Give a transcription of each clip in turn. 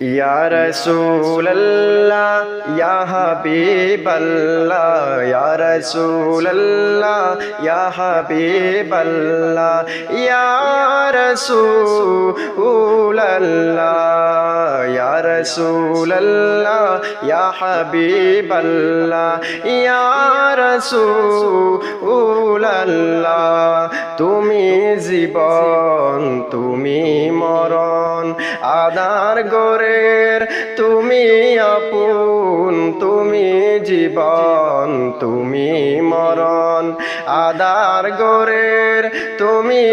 یا رسول اللہ یا حبیب اللہ یا رسول اللہ یا حبیب اللہ یا رسول اللہ یا رسول اللہ یا حبیب اللہ یا رسول اللہ تمہیں زبان، تمہیں আদার গোরের তুমি আপন, তুমি জীবন, তুমি মরণ। আদার গোরের তুমি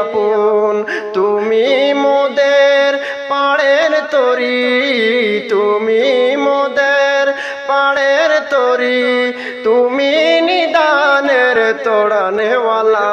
আপন, তুমি মোদের পাড়ের তরি, তুমি মোদের পাড়ের তরি, তুমি নিদানের তোড়ানেওয়ালা।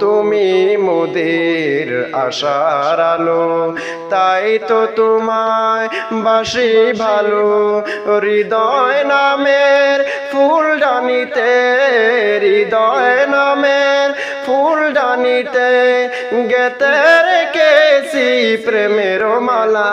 তুমি মোদের আশার আলো, তাই তো তোমায় বাসি ভালো। হৃদয় নামের ফুলদানিতে, হৃদয় নামের ফুলদানিতে গেতে রেখেছি প্রেমের মালা।